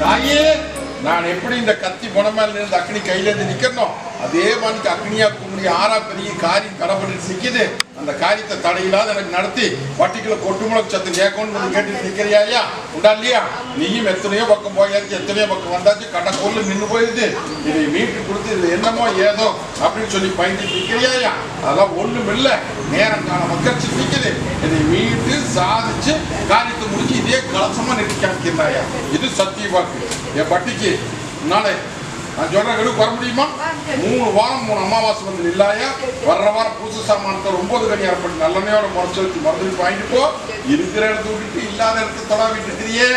தாயே நான் எப்படி இந்த கத்தி முனமேல இருந்து அக்னி கையில இருந்து நிக்கணும் அதே மாதிரி அக்னியா கும்பி ஆறா பெரிய காரியம் கடப்பட்டு நிக்குது அந்த காரியத்தை தடையில்லாத எனக்கு நடத்தி வட்டிக்குள்ள கொட்டு முழக்கு சத்து கேட்கணும்னு கேட்டு நிற்கிறியா ஐயா உண்டா இல்லையா? நீயும் எத்தனையோ பக்கம் போயாச்சு எத்தனையோ பக்கம் வந்தாச்சு கடை நின்று போயிடுது. இதை மீட்டு கொடுத்து இது என்னமோ ஏதோ அப்படின்னு சொல்லி பயந்து நிற்கிறியா ஐயா அதெல்லாம் ஒண்ணும் இல்லை. நேரம் கால மக்கள் நிக்குது. இதை மீட்டு சாதிச்சு காரியத்தை முடிச்சு இதே கலசமா நிறுத்தி காமிக்கிறாயா இது சத்திய வாக்கு. என் பட்டிக்கு நாளை நான் சொன்னேன் கெடுக்கு வர முடியுமா? மூணு வாரம் மூணு அமாவாசை வந்து இல்லையா வர்ற வாரம் பூச சாமானத்தை ஒன்பது கணி அரைப்படி நல்லமையோட முறைச்சு வச்சு மருந்து வாங்கிட்டு போ. இருக்கிற இடத்த விட்டுட்டு இல்லாத இடத்த தொட விட்டுக்கிறியே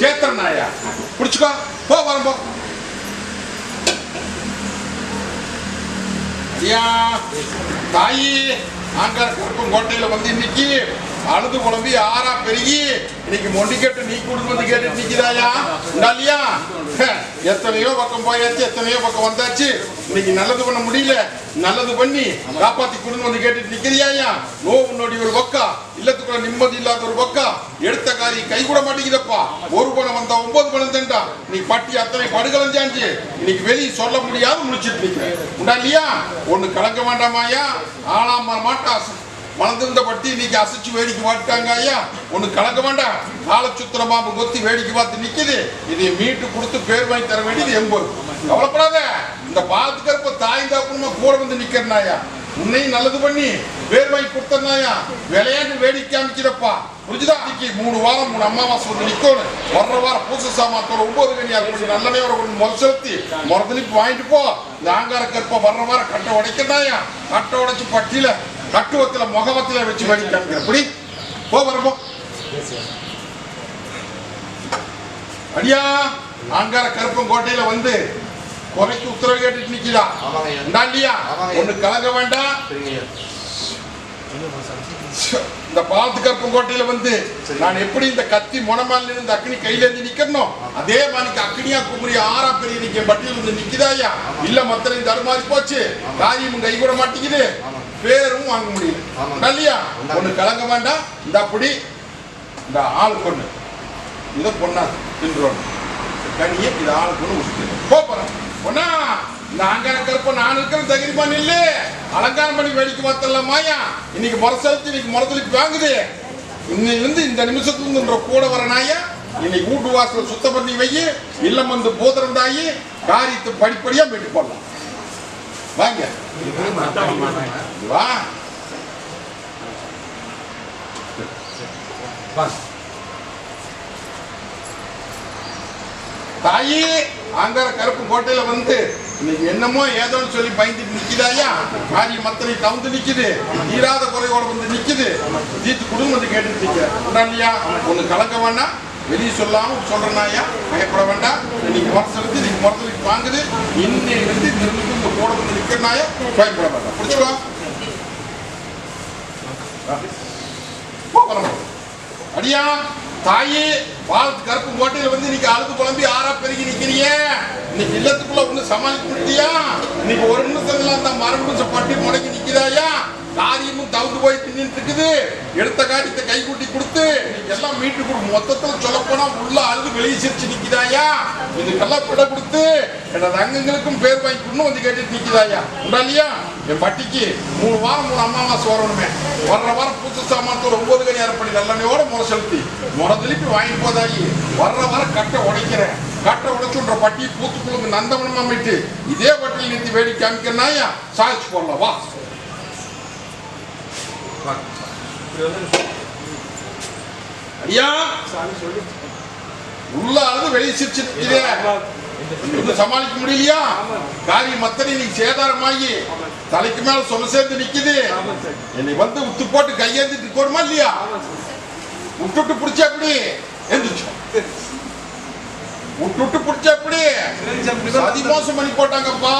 சேத்திரன் நாயா? பிடிச்சிக்கோ. போ வரம்போ ஐயா தாயி ஆங்கார் கருப்பம் கோட்டையில வந்து இன்னைக்கு அழுது குழம்பி ஆறா பெருகி இன்னைக்கு மொண்டி கேட்டு நீ கூட்டு வந்து கேட்டு நிக்கிறாயா இல்லையா எத்தனையோ பக்கம் போயாச்சு எத்தனையோ பக்கம் வந்தாச்சு. இன்னைக்கு நல்லது பண்ண முடியல. நல்லது பண்ணி காப்பாத்தி கொடுன்னு வந்து கேட்டுட்டு நிக்கிறியாயா? நோவு நொடி ஒரு பக்கம் இல்லத்துக்குள்ள நிம்மதி இல்லாத ஒரு பக்கம் எடுத்த காரியம் கை கூட மாட்டேங்குதப்பா. ஒரு பணம் வந்தா ஒன்பது பணம் தண்டா. நீ பட்டி அத்தனை படுகலஞ்சாஞ்சு. இன்னைக்கு வெளியே சொல்ல முடியாத முடிச்சிட்டு நிக்கிறேன் உண்டா இல்லையா ஒண்ணு கலக்க வேண்டாமாயா? ஆளாம் மாட்டா மலர்ந்திருந்த பட்டி இன்னைக்கு அசைச்சு வேடிக்கை பார்த்துட்டாங்க ஐயா. ஒண்ணு கலக்க வேண்டாம். காலச்சுத்திர பாம்பு கொத்தி வேடிக்கை பார்த்து நிக்குது. இதை மீட்டு கொடுத்து பேர் வாங்கி தர வேண்டியது எம்பது கவலைப்படாத. இந்த பாத்துக்கிறப்ப தாய் தாப்புமா கூட வந்து நிக்கிறனாயா உன்னையும் நல்லது பண்ணி பேர் வாங்கி கொடுத்தனாயா விளையாட்டு வேடிக்கை காமிக்கிறப்பா. புரிஞ்சுதா? இன்னைக்கு மூணு வாரம் மூணு அமாவாசை வந்து நிற்கணும் வர்ற வாரம் பூச சாமாத்தோட ஒன்பது கனியா கொஞ்சம் நல்லனையோட கொஞ்சம் முறை செலுத்தி முறதலிப்பு வாங்கிட்டு போ. இந்த ஆங்கார கற்ப வர்ற வாரம் கட்டை உடைக்கனாயா கட்டை உடைச்சு பட்டியில கட்டுவத்துல முகவத்துல வச்சு வேடிக்கை காமிக்கிற எப்படி போ. வரப்போ அடியா ஆங்கார கருப்பம் கோட்டையில வந்து குறைக்கு உத்தரவு கேட்டுட்டு. இந்தா இல்லையா. ஒண்ணு கலங்க வேண்டாம். இந்த பாலத்து கருப்பம் கோட்டையில வந்து. நான் எப்படி இந்த கத்தி முனமால இருந்து அக்னி கையில இருந்து நிக்கணும் அதே மாதிரி அக்னியா குமரி ஆறா பெரிய நிக்க பட்டியல் வந்து நிக்குதாயா இல்ல மத்தனை தடுமாறி போச்சு. காரியமும் கை கூட மாட்டேங்குது. பேரும் வாங்க முடியல. இல்லையா. ஒண்ணு கலங்க வேண்டாம். இந்த அப்படி இந்த ஆள் பொண்ணு. இதை பொண்ணா தின்றோம். கனியை இது ஆள் பொண்ணு உசுத்து போறோம் பொண்ணா இந்த அங்கார கருப்ப நான் இருக்கிற தகிரிமா நில்லு. அலங்காரம் பண்ணி வேடிக்கை பார்த்தலாம் மாயா. இன்னைக்கு முறை செலுத்தி இன்னைக்கு முறத்தலிக்கு வாங்குது. இன்னிலிருந்து இந்த நிமிஷத்துல இருந்து கூட வர நாயா? இன்னைக்கு வீட்டு வாசல சுத்தம் பண்ணி வை. இல்லம் வந்து போதரம் தாயி. காரியத்தை படிப்படியா மீட்டு போடலாம் வாங்க. வா. தாயி ஆங்கார கருப்பு கோட்டையில வந்து இன்னைக்கு என்னமோ ஏதோன்னு சொல்லி பயந்துட்டு நிக்குதாயா காரி மத்தனை தவுந்து நிக்குது. தீராத குறையோட வந்து நிக்குது. தீர்த்து குடும்பத்தை வந்து கேட்டுட்டு நிக்க இல்லையா ஒண்ணு கலக்க வேண்டாம் வெளியே சொல்லாம சொல்றனாயா பயப்பட வேண்டாம். இன்னைக்கு முறை செலுத்தி இன்னைக்கு முறத்தலுக்கு வாங்குது. இன்னையிலிருந்து இந்த நிமிஷம் இந்த போட வந்து நிக்கிறனாயா பயப்பட வேண்டாம். பிடிச்சுக்கோ அடியா தாயே பாலத்து கருப்பு கோட்டையில வந்து இன்னைக்கு அழுது குழம்பி ஆறா பெருகி நிக்கிறியே இன்னைக்கு இல்லத்துக்குள்ள ஒண்ணு சமாளிக்க முடியா இன்னைக்கு ஒரு நிமிஷத்துல அந்த மரம் பட்டி முடங்கி நிக்கிறாயா காரியமும் தவிர்த்து போய் தின்னுட்டு இருக்குது. எடுத்த காரியத்தை கை கூட்டி கொடுத்து எல்லாம் மீட்டு கொடு. மொத்தத்தில் சொல்ல போனா உள்ள அழுது வெளியே சிரிச்சு நிக்கிறாயா இதுக்கெல்லாம் பிட கொடுத்து எனது அங்கங்களுக்கும் பேர் வாங்கி கொண்டு வந்து கேட்டுட்டு நிக்கிறாயா உண்டா இல்லையா? என் பட்டிக்கு மூணு வாரம் மூணு அம்மாவாசை வரணுமே வர்ற வாரம் பூச சாமானத்தோட ஒன்பது கணி அரைப்படி நல்லெண்ணையோட முறை செலுத்தி முறை திருப்பி வாங்கி போதாயி வர்ற வாரம் கட்டை உடைக்கிறேன். கட்டை உடைச்சுன்ற பட்டி பூத்துக்குழுக்கு நந்தவனமா மீட்டு இதே பட்டியில் நிறுத்தி வேடிக்கை அமைக்கிறனாயா சாதிச்சு போடலாம். வா. ஐயா! உள்ள வெளியே சிரிச்சு இன்னும் சமாளிக்க முடியலையா? காரியம் மத்தனை நீ சேதாரமாகி தலைக்கு மேல சொன்ன சேர்ந்து நிக்குது. என்னை வந்து உத்து போட்டு கையேந்திட்டு போடுமா இல்லையா? விட்டுட்டு பிடிச்சா அப்படி எந்திரிச்சோம் விட்டு விட்டு பிடிச்ச எப்படி? சதி மோசம் பண்ணி போட்டாங்கப்பா.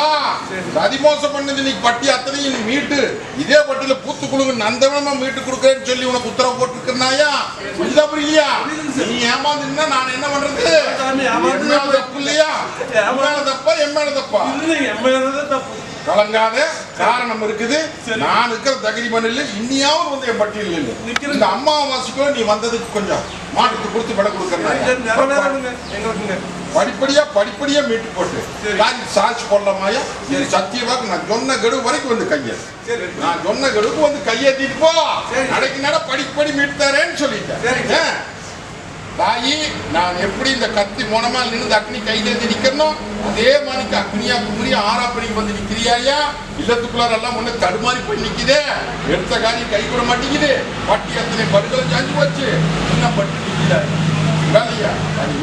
சதி மோசம் பண்ணது நீ பட்டி அத்தனையும் நீ மீட்டு. இதே பட்டியில பூத்து குழுங்க நந்தவனமா மீட்டு கொடுக்கறேன்னு சொல்லி உனக்கு உத்தரவு போட்டுருக்கனாயா புரியுதா புரியலையா? நீ ஏமாந்துன்னா நான் என்ன பண்றது? தப்பு இல்லையா? மேல தப்பா என் மேல தப்பா. கலங்காத காரணம் இருக்குது. நான் இருக்கிற தகுதி மண்ணில் இன்னியாவது வந்து என் பட்டியல் இல்லை. இந்த அம்மாவாசைக்குள்ள நீ வந்ததுக்கு கொஞ்சம் மாட்டுக்கு கொடுத்து விட கொடுக்கறேன். படிப்படியா படிப்படியா மீட்டு போட்டு. சாட்சி போடலாமாயா இது சத்தியவாக்கு நான் சொன்ன கெடு வரைக்கும் வந்து கையை சரி. நான் சொன்ன கெடுக்கு வந்து கையேத்திட்டு போ. நடைக்கு நட படிப்படி மீட்டு தரேன்னு சொல்லிட்டேன்? தாயி நான் எப்படி இந்த கத்தி மூலமா நின்று அக்னி கையிலேந்து நிக்கணும்? அதே மாதிரி அக்னியா குமரியா ஆறா படிக்கு வந்து நிக்கிறியாயா இல்லத்துக்குள்ளார எல்லாம் ஒண்ணு தடுமாறி போய் நிக்குதே. எடுத்த காரியம் கை கூட மாட்டேங்குது. பட்டி அத்தனை படுகளை சாஞ்சு போச்சு. என்ன பட்டு நிக்கல. வேலையா அது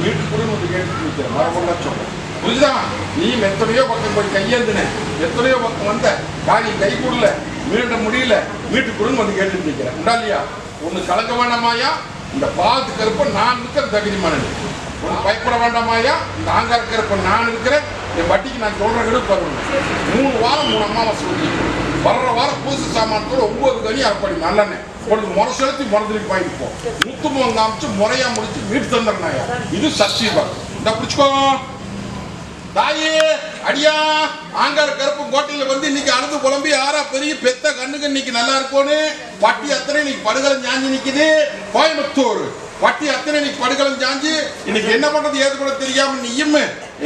வந்து கேட்டு நிற்கிறேன் மரபொல்லாம் சொல்றேன் புரியுதா நீ எத்தனையோ பக்கம் போய் கையேந்தின. எத்தனையோ பக்கம் வந்த காரியம் கை கூடல. மீட்ட முடியல. வீட்டுக்குள்ள வந்து கேட்டு நிற்கிறேன் உண்டா இல்லையா ஒண்ணு கலக்க வேண்டாமாயா இந்த பாத்து கருப்ப நான் இருக்கிற தகுதிமான மனது பயப்பட வேண்டாமாயா இந்த ஆங்கார கருப்ப நான் இருக்கிறேன். என் வட்டிக்கு நான் சொல்ற கெடுப்பு மூணு வாரம் மூணு அம்மாவாசை சொல்லி வர்ற வாரம் பூசு சாமானத்தோட ஒவ்வொரு கனி அரைப்படி நல்லெண்ணெய். உங்களுக்கு முறை செலுத்தி முறதுக்கு முத்து முத்துமுகம் காமிச்சு முறையா முடிச்சு வீட்டு தந்துடுறாயா இது சத்தியம் இந்த பிடிச்சுக்கோ. தாயே அடியா. ஆங்கார கருப்பு கோட்டையில வந்து இன்னைக்கு அழுது குழம்பு ஆறா பெரிய பெத்த கண்ணுக்கு இன்னைக்கு நல்லா இருக்கும்னு பட்டி அத்தனை இன்னைக்கு படுகலம் சாஞ்சி நிக்குது. கோயம்புத்தூர். பட்டி அத்தனை இன்னைக்கு படுகலம் ஞாஞ்சி இன்னைக்கு என்ன பண்றது ஏது கூட தெரியாம நீயும்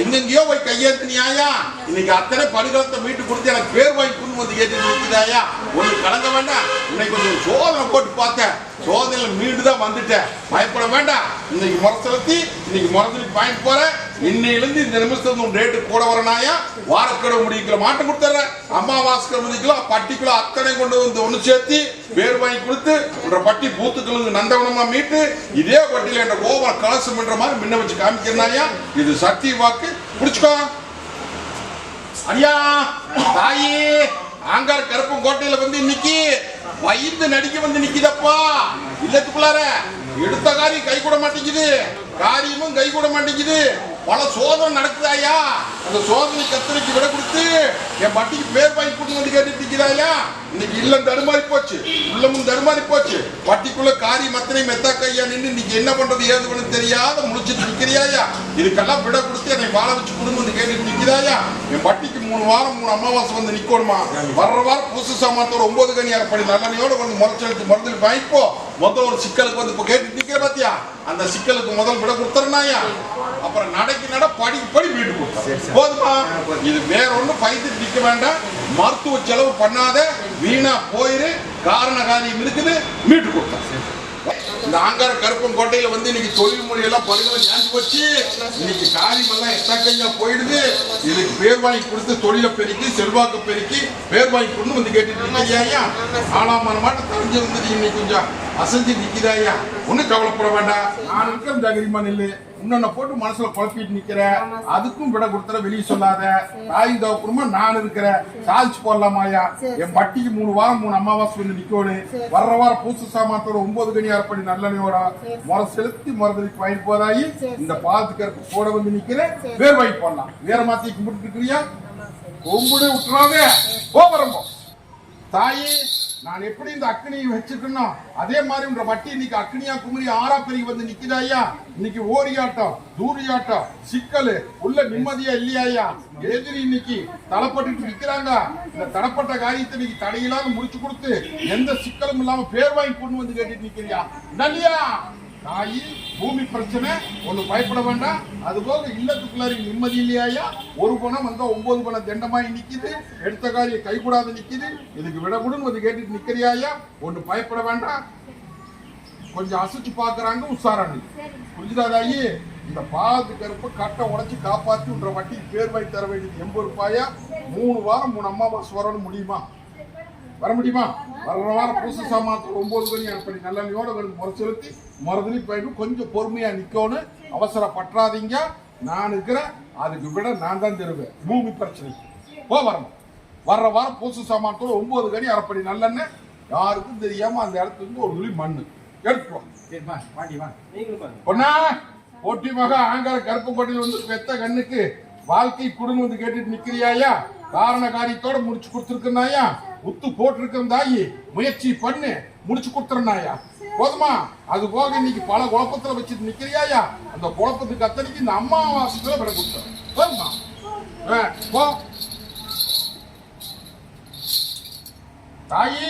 எங்கெங்கயோ போய் கையேத்தினியாயா இன்னைக்கு அத்தனை படுகளத்தை மீட்டு கொடுத்து எனக்கு பேர் வாங்கி கொண்டு வந்து ஏற்றி நிற்கிறாயா ஒண்ணு கலங்க வேண்டாம். இன்னைக்கு கொஞ்சம் சோதனை போட்டு பார்த்தேன். சோதனையில மீண்டு தான் வந்துட்டேன். பயப்பட வேண்டாம். இன்னைக்கு முறை செலுத்தி இன்னைக்கு முறதுக்கு வாங்கிட்டு போறேன். இன்னையிலிருந்து இந்த நிமிஷத்துல உன் ரேட்டு கூட வரனாயா? வாரக்கடை முடிக்கல மாட்டம் கொடுத்துறேன் அம்மாவாசை முடிக்கல பட்டிக்குள்ள அத்தனை கொண்டு வந்து ஒண்ணு சேர்த்து வேறு வாங்கி கொடுத்து உன்ற பட்டி பூத்துக்களுக்கு நந்தவனமா மீட்டு இதே பட்டியில என்ற கோபுரம் கலசம் என்ற மாதிரி முன்ன வச்சு காமிக்கிறனாயா? இது சக்தி வாக்கு. புடிச்சுக்கோ. ஐயா தாயி ஆங்கார் கருப்பு கோட்டையில வந்து இன்னைக்கு வயிந்து நடிக்க வந்து நிக்கிதப்பா. இல்லத்துக்குள்ளார. எடுத்த காரியம் கை கூட மாட்டேங்குது. காரியமும் கை கூட மாட்டேங்குது. பல சோதனை நடக்குதாயா அந்த சோதனை கத்திரிக்கு விட கொடுத்து என் பட்டிக்கு பேர் வாங்கி கொடுத்து வந்து கேட்டுட்டு இன்னைக்கு இல்லம் தடுமாறி போச்சு. உள்ளமும் தடுமாறி போச்சு. பட்டிக்குள்ள காரி மத்தனை மெத்தா கையா நின்று இன்னைக்கு என்ன பண்றது? ஏது பண்ண தெரியாத முடிச்சிட்டு நிக்கிறியாயா இதுக்கெல்லாம் விட கொடுத்து என்னை வாழ வச்சு கொடுங்க வந்து கேட்டுட்டு நிக்கிறாயா என் பட்டிக்கு மூணு வாரம் மூணு அமாவாசை வந்து நிக்கணுமா? வர்ற வாரம் புதுசு சாமானத்தோட ஒன்பது கனி அரைப்படி நல்லெண்ணையோட வந்து முறைச்செடுத்து மருந்து வாங்கிப்போ மொத்தம் ஒரு சிக்கலுக்கு வந்து இப்போ கேட்டு நிக்கிற பாத்தியா? அந்த சிக்கலுக்கு முதல் விட கொடுத்துறனாயா அப்புறம் நடைக்கு நட படி படி வீட்டு கொடுத்தா. போதுமா? இது வேற ஒண்ணும் பயந்துட்டு நிக்க வேண்டாம். மருத்துவ செலவு பண்ணாத. வீணா போயிரு காரண காரியம் இருக்குது மீட்டு கொடுத்தா. இந்த ஆங்கார கருப்பன் கோட்டையில வந்து இன்னைக்கு தொழில் முறையெல்லாம் படுகளை ஞாபகம் போச்சு. இன்னைக்கு காரியம் எல்லாம் எத்தா போயிடுது. இதுக்கு பேர் வாங்கி கொடுத்து தொழிலை பெருக்கி செல்வாக்கு பெருக்கி பேர் வாங்கி கொண்டு வந்து கேட்டுட்டு இருக்கியா ஆளாமான மாட்டம் தெரிஞ்சு இருந்தது இன்னைக்கு கொஞ்சம் அசைஞ்சு நிக்கிறாயா ஒன்றும் கவலைப்பட வேண்டாம். நான் இருக்கிற தகரிமான் இல்லை. இன்னொன்ன போட்டு மனசுல குழப்பிட்டு நிக்கிற. அதுக்கும் விட கொடுத்துற வெளியே சொல்லாத. தாய் தவக்குறமா நான் இருக்கிறேன் சாதிச்சு போடலாமாயா என் பட்டிக்கு மூணு வாரம் மூணு அமாவாசை வந்து நிக்கணும் வர்ற வாரம் பூசு சாமானத்தோட ஒன்பது கனி அரைப்படி நல்லெண்ணையோட முறை செலுத்தி முறதலிக்கு வாங்கி போதாயி இந்த பாதுகாப்பு கூட வந்து நிக்கிறேன் வேர் வாங்கி போடலாம். வேற மாத்தி கும்பிட்டு இருக்கிறியா? கும்பிடு விட்டுறாதே போ. வரம்போ தாயே நான் எப்படி இந்த அக்னியை வச்சுக்கணும் அதே மாதிரி உங்க வட்டி இன்னைக்கு அக்னியா குமரி ஆறா பெருகி வந்து நிக்கிறாயா இன்னைக்கு ஓரியாட்டம் தூரியாட்டம் சிக்கல் உள்ள நிம்மதியா இல்லையாயா எதிரி இன்னைக்கு தளப்பட்டு நிக்கிறாங்க. இந்த தடப்பட்ட காரியத்தை இன்னைக்கு தடையில்லாம முடிச்சு கொடுத்து எந்த சிக்கலும் இல்லாம பேர் வாங்கி கொண்டு வந்து கேட்டுட்டு நிக்கிறியா இல்லையா தாயி பூமி பிரச்சனை ஒன்று பயப்பட வேண்டாம். அதுபோக இல்லத்துக்குள்ளாரி நிம்மதி இல்லையாயா ஒரு பணம் வந்தால் ஒன்பது பணம் தண்டமாய் நிற்கிது எடுத்த காரியம் கைகூடாது நிற்கிது இதுக்கு விடக்கூடும் வந்து கேட்டுட்டு நிற்கிறியாயா ஒன்று பயப்பட வேண்டாம். கொஞ்சம் அசைச்சு பார்க்குறாங்க உஷாரானு. புரிஞ்சுதா தாயி? இந்த பாது கருப்பு கட்டை உடச்சி காப்பாற்றி உன்ற வட்டி பேர் வாங்கி தர வேண்டியது எண்பது ரூபாயா? மூணு வாரம் மூணு அம்மாவாசை வரணும் முடியுமா? வர முடியுமா? வர்ற வாரம் புதுசு சாமானத்துக்கு ஒன்பது மணி அப்படி நல்லெண்ணையோட வந்து முறை செலுத்தி மறுதலி போயிட்டு கொஞ்சம் பொறுமையா நிக்கணும் அவசரப்பற்றாதீங்க. நான் இருக்கிறேன் அதுக்கு விட நான் தான் தருவேன். பூமி பிரச்சனைக்கு போ வரணும் வர்ற வாரம் புதுசு சாமானத்தோட ஒன்பது கனி அரைப்படி நல்லெண்ணெய். யாருக்கும் தெரியாம அந்த இடத்துல இருந்து ஒரு துளி பாட்டி வா பொண்ணா ஒட்டி மக ஆங்கார கருப்பங்கோட்டையில் வந்து பெத்த கண்ணுக்கு வாழ்க்கை குடும்பம் வந்து கேட்டுட்டு நிக்கிறியாயா காரண காரியத்தோட முடிச்சு கொடுத்துருக்கனாயா உத்து போட்டிருக்கிற தாயி. முயற்சி பண்ணு. முடிச்சு கொடுத்துறனாயா போதுமா? அது போக இன்னைக்கு பல குழப்பத்துல வச்சுட்டு நிக்கிறியாயா? அந்த குழப்பத்துக்கு அத்தனைக்கு இந்த அம்மாவாசைக்குள்ள விட கொடுத்துறேன் போதுமா? போ. தாயி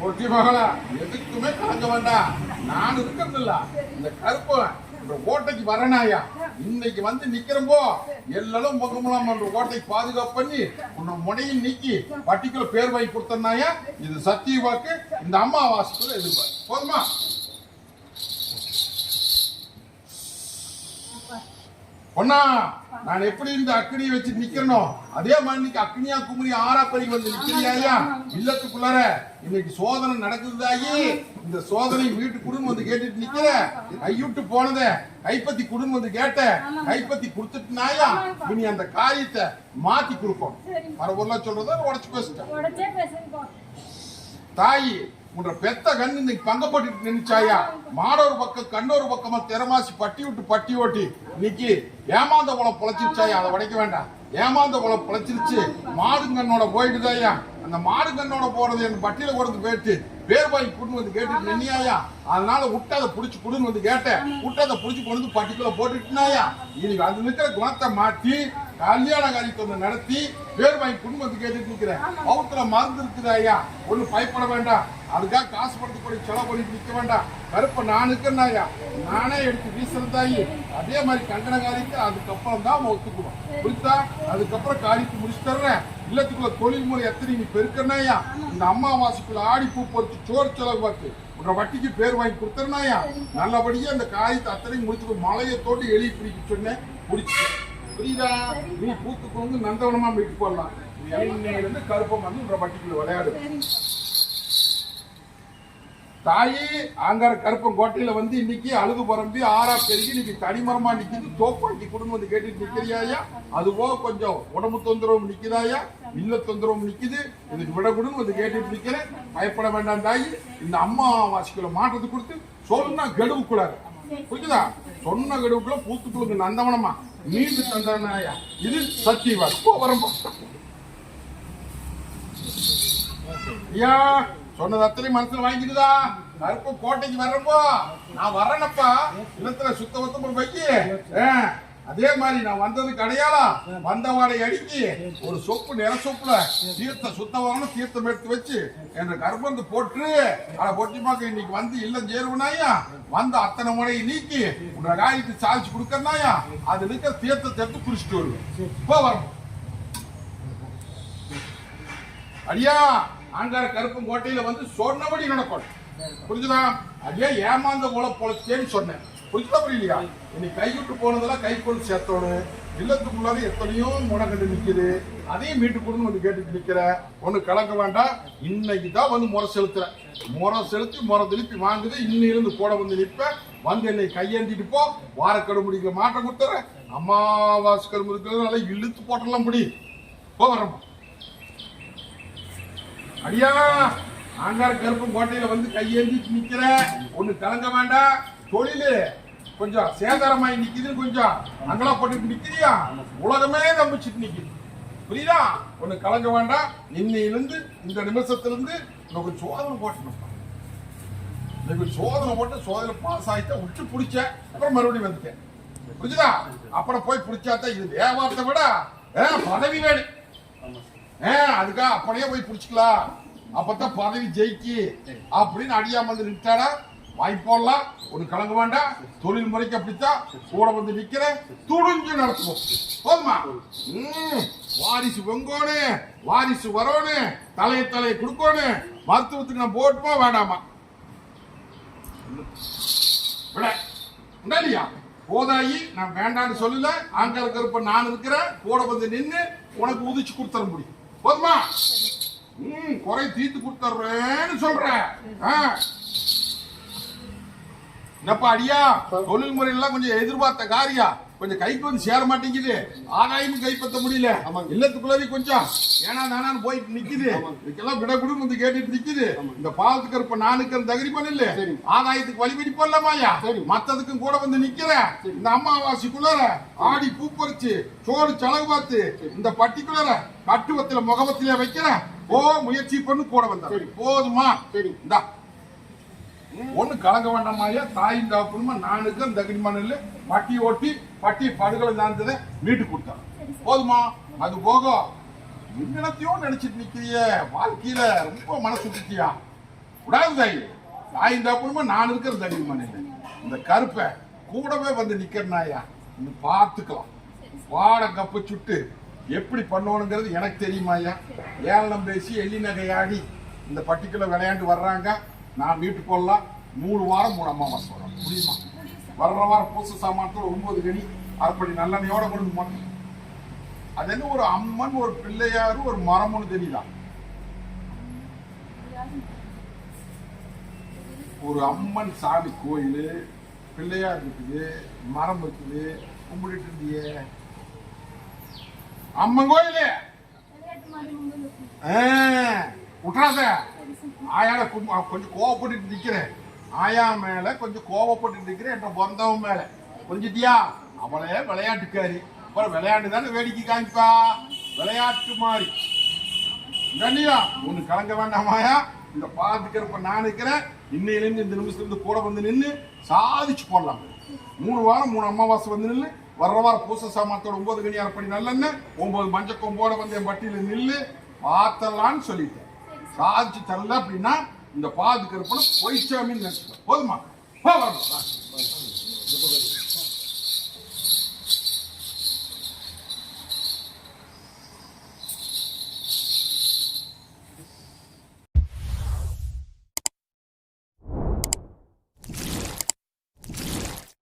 ஒட்டி மகளா. எதுக்குமே கலங்க வேண்டாம். நான் இருக்கிறது இல்ல இந்த கருப்பை இந்த ஓட்டைக்கு வரனாயா? இன்னைக்கு வந்து நிக்கிறப்போ எல்லாரும் முகமுலாம் பண்ற ஓட்டைக்கு பாதுகாப்பு பண்ணி உன்னை முனையில் நீக்கி பட்டிக்குள்ள பேர் வாங்கி கொடுத்தனாயா? இது சத்திய வாக்கு இந்த அம்மாவாசைக்குள்ள எதிர்பார். போதுமா? பொண்ணா நான் எப்படி இந்த அக்னியை வச்சு நிக்கிறனோ? அதே மாதிரி இன்னைக்கு அக்னியா குமரி ஆறா பறி வந்து நிக்கிறியா இல்லத்துக்குள்ளார இன்னைக்கு சோதனை நடக்குதாயி இந்த சோதனை வீட்டு குடும்பம் வந்து கேட்டுட்டு நிக்கிற. கைவிட்டு போனத. கைப்பத்தி குடும்பம் வந்து கேட்ட. கைப்பத்தி கொடுத்துட்டுனாயா? இனி அந்த காரியத்தை மாத்தி கொடுப்போம் மரபொருளா சொல்றத உடச்சு பேசிட்டேன். தாயி உன்ற பெத்த கண் இன்னைக்கு பங்க போட்டுட்டு நினைச்சாயா மாடொரு பக்கம் கண்ணொரு பக்கமா திறமாசி பட்டி விட்டு பட்டி ஓட்டி இன்னைக்கு ஏமாந்த குளம் பொழைச்சிருச்சாயா? அதை உடைக்க வேண்டாம். ஏமாந்த குளம் பொழைச்சிருச்சு. மாடுங்கண்ணோட போயிடுதாயா? அந்த மாடுங்கண்ணோட போறது என் பட்டியல கொடுத்து போயிட்டு பேர் பாய் குடுன்னு வந்து கேட்டுட்டு நின்னியாயா அதனால விட்டதை புடிச்சு குடுன்னு வந்து கேட்டேன். விட்டதை புடிச்சு கொண்டு வந்து பட்டிக்குள்ள போட்டுட்டுனாயா இனி அது நிக்கிற குணத்தை மாத்தி கல்யாண காரியத்தை நடத்தி பேர் வாங்கி குடும்பம் வந்து கேட்டுட்டு நிக்கிறேன். அவுத்துல மருந்து இருக்குது ஐயா ஒண்ணு பயப்பட வேண்டாம். அதுக்காக காசு படுத்து போய் செலவு பண்ணிட்டு நிக்க வேண்டாம். கருப்ப நான் இருக்கிறேன் நானே எடுத்து வீசுறதாயி அதே மாதிரி கங்கண காரியத்தை அதுக்கப்புறம் தான் அவன் ஒத்துக்குவான். புரியுதா? அதுக்கப்புறம் காரியத்தை முடிச்சு தர்றேன் இல்லத்துக்குள்ள தொழில் முறை எத்தனை நீ பெருக்கனாயா இந்த அம்மாவாசைக்குள்ள ஆடி பூ பொறுத்து சோறு செலவு பார்த்து உன்ற வட்டிக்கு பேர் வாங்கி கொடுத்துருனாயா நல்லபடியா அந்த காரியத்தை அத்தனையும் முடிச்சுக்கோ மலையை தோட்டி எலி பிடிக்க சொன்னேன். பிடிச்சிட்டேன் புரியுதா? நீ பூத்துக்கு வந்து நந்தவனமா மீட்டு போடலாம் இருந்து கருப்பம் வந்து உன்ற வட்டிக்குள்ள விளையாடு. தாயி ஆங்கார கருப்பன் கோட்டையில வந்து இன்னைக்கு அழுது பரம்பி ஆறா பெருகி இன்னைக்கு தனிமரமா நிக்குது. தோப்பாட்டி குடும்பம் வந்து கேட்டுட்டு நிக்கிறியாயா அது போக கொஞ்சம் உடம்பு தொந்தரவும் நிக்குதாயா இல்ல தொந்தரவும் நிக்குது. இதுக்கு விடக்கூடும் வந்து கேட்டுட்டு நிக்கிறேன். பயப்பட வேண்டாம் தாயி. இந்த அம்மா வாசிக்குள்ள மாற்றத்தை கொடுத்து சொன்னா கெடுவு கூடாது புரியுதா சொன்ன கெடுவுக்குள்ள பூத்துக்குழுக்கு நந்தவனமா. மீண்டு தந்தானாயா இது சத்தியவா போ வரம்போ. ஐயா சொன்னது அத்தனை மனசுல வாங்கிக்குதா கருப்பு கோட்டைக்கு வர்றப்போ நான் வரேனப்பா இல்லத்துல சுத்த வத்தம் வைக்கி ஆ, அதே மாதிரி நான் வந்ததுக்கு அடையாளம் வந்தவாடை அடிக்கி ஒரு சொப்பு நில சொப்புல தீர்த்த சுத்த தீர்த்தம் எடுத்து வச்சு என்ற கர்ப்பந்து போட்டு அட பொட்டிமாக்க இன்னைக்கு வந்து இல்லம் சேருவனாயா வந்த அத்தனை முறையை நீக்கி உன்னோட காய்க்கு சாதிச்சு கொடுக்கறனாயா அது இருக்கிற தீர்த்தத்தை எடுத்து குடிச்சிட்டு வருவேன். இப்போ வரும் அடியா! ஆங்கார கருப்பும் கோட்டையில வந்து சொன்னபடி நடக்கணும் புரிஞ்சுதா? அதே ஏமாந்த போல பொழைச்சேன்னு சொன்னேன். புரிஞ்சுதா புரியலையா? இன்னைக்கு கைவிட்டு போனதெல்லாம் கை கொண்டு சேர்த்தோணும் இல்லத்துக்குள்ளார எத்தனையோ முடக்கண்டு நிக்குது. அதையும் வீட்டுக்குள்ள வந்து கேட்டுட்டு நிக்கிற. ஒண்ணு கலக்க வேண்டாம். இன்னைக்கு தான் வந்து முறை செலுத்துறேன். முறை செலுத்தி முறை திருப்பி வாங்குது. இன்னிலிருந்து கூட வந்து நிற்பேன். வந்து என்னை கையேந்திட்டு போ. வாரக்கடு முடிக்கிற மாட்டம் கொடுத்துறேன். அமாவாசை கரும்பு இருக்கிறதுனால இழுத்து போட்டலாம் முடி. போ வரமா அடியா ஆங்கார கருப்பு கோட்டையில வந்து கையேந்தி நிக்கிற. ஒண்ணு கலங்க வேண்டாம். தொழிலு கொஞ்சம் சேதாரமாயி நிக்குதுன்னு கொஞ்சம். அங்கலா போட்டு நிக்கிறியா? உலகமே நம்பிச்சுட்டு நிக்குது. புரியுதா? ஒண்ணு கலங்க வேண்டாம். இன்னையிலிருந்து இந்த நிமிஷத்திலிருந்து உனக்கு சோதனை போட்டணும் இன்னைக்கு சோதனை போட்டு சோதனை பாஸ் ஆகிட்ட விட்டு பிடிச்சேன். அப்புறம் மறுபடியும் வந்துட்டேன். புரிஞ்சுதா? அப்புறம் போய் பிடிச்சாதான் இது வியாபாரத்தை விட பதவி வேணும். அதுக்காக அப்படியே போய் பிடிச்சிக்கலாம். அப்பதான் பதவி ஜெயிக்கி. அப்படின்னு அடியாம வந்து நிட்டாடா வாங்கி போடலாம். கலங்க வேண்டாம். தொழில் முறைக்கு அப்படித்தான் கூட வந்து நிற்கிறேன் துணிஞ்சு நடத்துவோம். போதுமா? ம், வாரிசு வெங்கோனு வாரிசு வரோனு தலையை தலையை கொடுக்கோனு மருத்துவத்துக்கு நான் போட்டுமா வேண்டாமா? இல்லையா? போதாயி நான் வேண்டாம்னு சொல்லல. அங்க இருக்கிறப்ப நான் இருக்கிறேன். கூட வந்து நின்று உனக்கு உதிச்சு கொடுத்துட முடியும். போதுமா? ம் குறை தீர்த்து கொடுத்துறேன்னு சொல்றேன். என்னப்பா அடியா? தொழில் முறையெல்லாம் கொஞ்சம் எதிர்பார்த்த காரியம் கொஞ்சம் கைக்கு வந்து சேர மாட்டேங்குது. ஆதாயமும் கைப்பற்ற முடியல. இல்லத்துக்குள்ளவே கொஞ்சம் ஏனா நானான்னு போயிட்டு நிக்குது. இதுக்கெல்லாம் விட குடு வந்து கேட்டுட்டு நிக்குது. இந்த பாலத்துக்கு இருப்ப நானுக்கு தகுதி பண்ணல ஆதாயத்துக்கு வழிபடி போடலாமாயா மத்ததுக்கும் கூட வந்து நிக்கிறேன் இந்த அம்மாவாசிக்குள்ளார ஆடி பூ பறிச்சு சோறு செலவு பார்த்து இந்த பட்டிக்குள்ளார கட்டுவத்தில முகவத்தில வைக்கிறேன் ஓ முயற்சி பண்ணு கூட வந்தா. போதுமா? இந்தா. ஒண்ணு கலங்க வேண்டாமாயா தாயின் தாப்புணுமா நானுக்கு அந்த தகுதிமான பட்டி ஓட்டி பட்டி படுகளை நடந்ததை மீட்டு கொடுத்தான் போதுமா? அது போக என்னத்தையும் நினைச்சிட்டு நிக்கிறிய வாழ்க்கையில ரொம்ப மனசு விட்டுட்டியா விடாது தாய் தாயின் அப்புறமா நான் இருக்கிற தகுதிமான இந்த கருப்பை கூடவே வந்து நிக்கிறனாயா நீ பார்த்துக்கலாம். வாட கப்ப சுட்டு எப்படி பண்ணணுங்கிறது எனக்கு தெரியுமாயா ஏளனம் பேசி எள்ளி நகையாடி இந்த பட்டிக்குள்ள விளையாண்டு வர்றாங்க. நான் வீட்டு போடலாம் மூணு வாரம் மூணு அம்மாவாசை சொல்றேன் முடியுமா வர்ற வாரம் பூச சாமானத்தோட ஒன்பது கனி அரைப்படி நல்லெண்ணையோட கொண்டு மாட்டோம் அது என்ன ஒரு அம்மன் ஒரு பிள்ளையாரு ஒரு மரம்னு தெரியுதா ஒரு அம்மன் சாமி கோயில் பிள்ளையார் இருக்குது மரம் இருக்குது கும்பிட்டுட்டு இருந்தியே. அம்மன் கோயிலு! ஆ, விட்றாத ஆயால கொஞ்சம் கோவப்பட்டு நிக்கிறேன். ஆயா மேல கொஞ்சம் கோவப்பட்டு இருக்கிறேன் என்ற பொந்தவன் மேல. புரிஞ்சுட்டியா? அவளே விளையாட்டுக்காரி. அப்புறம் விளையாண்டு தானே வேடிக்கை காமிப்பா? விளையாட்டு மாதிரி. கண்ணியா ஒண்ணு கலங்க வேண்டாமாயா இந்த பாத்துக்கிறப்ப நான் இருக்கிறேன் இன்னையிலேருந்து இந்த நிமிஷத்துல இருந்து கூட வந்து நின்று சாதிச்சு போடலாம். மூணு வாரம் மூணு அமாவாசை வந்து நின்று வர்ற வாரம் பூச சாமானத்தோட ஒன்பது கனியார் அரைப்படி நல்லன்னு ஒன்பது மஞ்சள் கொம்போட வந்து என் பட்டியல நில்லு. பார்த்தலான்னு சொல்லிட்டேன். சாதிச்சு தரல அப்படின்னா இந்த பாதுக்கிறப்ப பொய்ச்சாமின்னு நினைச்சுக்கோ. போதுமா? போ,